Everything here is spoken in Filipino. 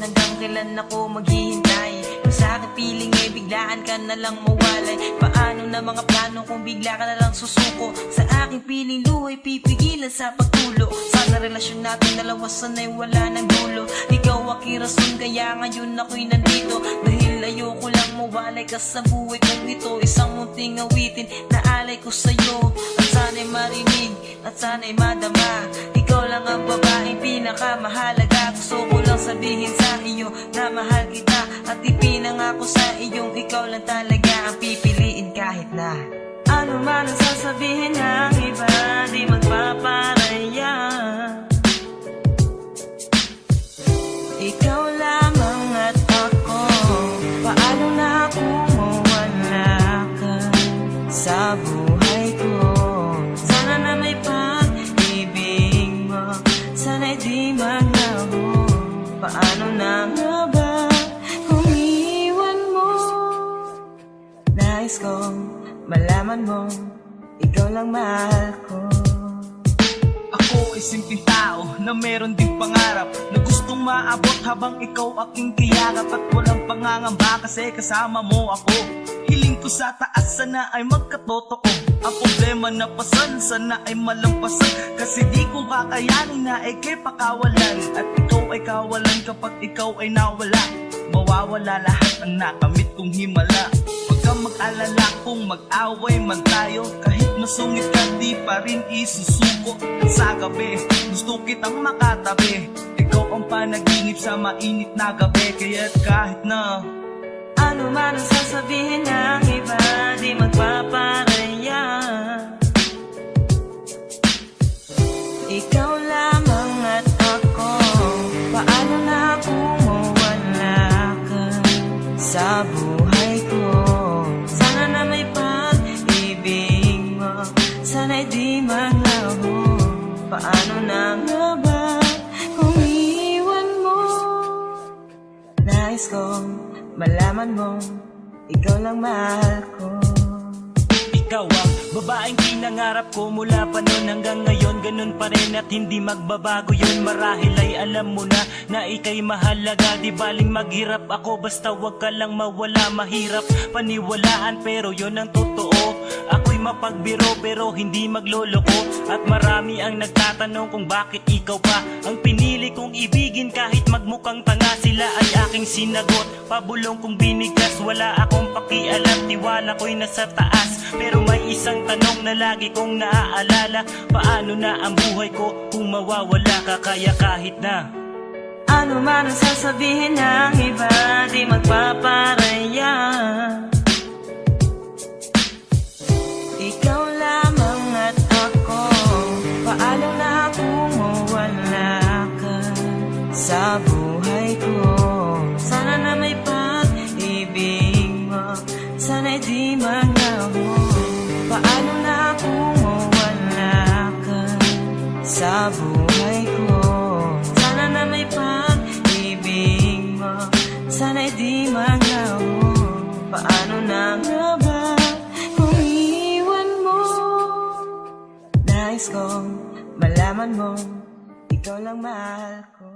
hanggang kailan ako maghihintay? Kung sa akin piling eh biglaan ka na lang mawalay. Paano na mga plano kung bigla ka na lang susuko? Sa aking piling luhay pipigilan sa pagtulo. Sana relasyon natin dalawa sanay wala ng dulo. Ikaw aking rason kaya ngayon ako'y nandito. Dahil ayoko lang mawalay ka sa buhay kong ito. Isang munting awitin na alay ko sa'yo. At sana'y marinig at sana'y madama. Ikaw lang ang babaeng pinakamahalaga lang sabihin sa iyo na mahal kita At ipinangako sa iyong ikaw lang talaga ang pipiliin kahit na Ano man ang sasabihin ng Nga ba mo? Nais kong malaman mo Ikaw lang mahal ko. Ako ay simpleng tao na meron ding pangarap Na gustong maabot habang ikaw aking kiyakap At walang pangangamba kasi kasama mo ako. Hiling ko sa taas sana ay magkatotoo Ang problema na pasan sana ay malampasan. Kasi di ko kakayanin na ikay pakawalan. At ikaw ay kawalan kapag ikaw ay nawala. Mawawala lahat ang nakamit kong himala. Huwag mag-alala kung mag-away man tayo. Kahit masungit ka di pa rin isusuko. At sa gabi gusto kitang makatabi. Ikaw ang panaginip sa mainit na gabi. Kaya't kahit na Ano man ang sasabihin ng iba Di magpaparaya Ikaw lamang at ako Paano na kung mawala ka sa buhay ko? Sana na may pag-ibig mo Sana'y di maglaho Paano na nga ba Nais kong malaman mo Ikaw lang mahal ko. Ikaw ang babaeng pinangarap ko mula pa noon hanggang ngayon. Ganun pa rin at hindi magbabago yun. Marahil ay alam mo na na ikay mahalaga. Di baling maghirap ako basta wag ka lang mawala. Mahirap paniwalaan pero yun ang totoo Ako'y mapagbiro pero hindi magloloko. At marami ang nagtatanong kung bakit ikaw pa. Ang pinili kong ibigin kahit magmukhang tanga Sila ay aking sinagot. Pabulong kong binigas Wala akong pakialam. Tiwala ko'y nasa taas Pero may isang tanong na lagi kong naaalala. Paano na ang buhay ko kung mawawala ka? Kaya kahit na Ano man ang sasabihin ng iba Di magpaparaya sa buhay ko. Sana na may pag-ibig mo. Sana'y di maglaho Paano na nga ba kung iwan mo? Nais kong malaman mo. Ikaw lang mahal ko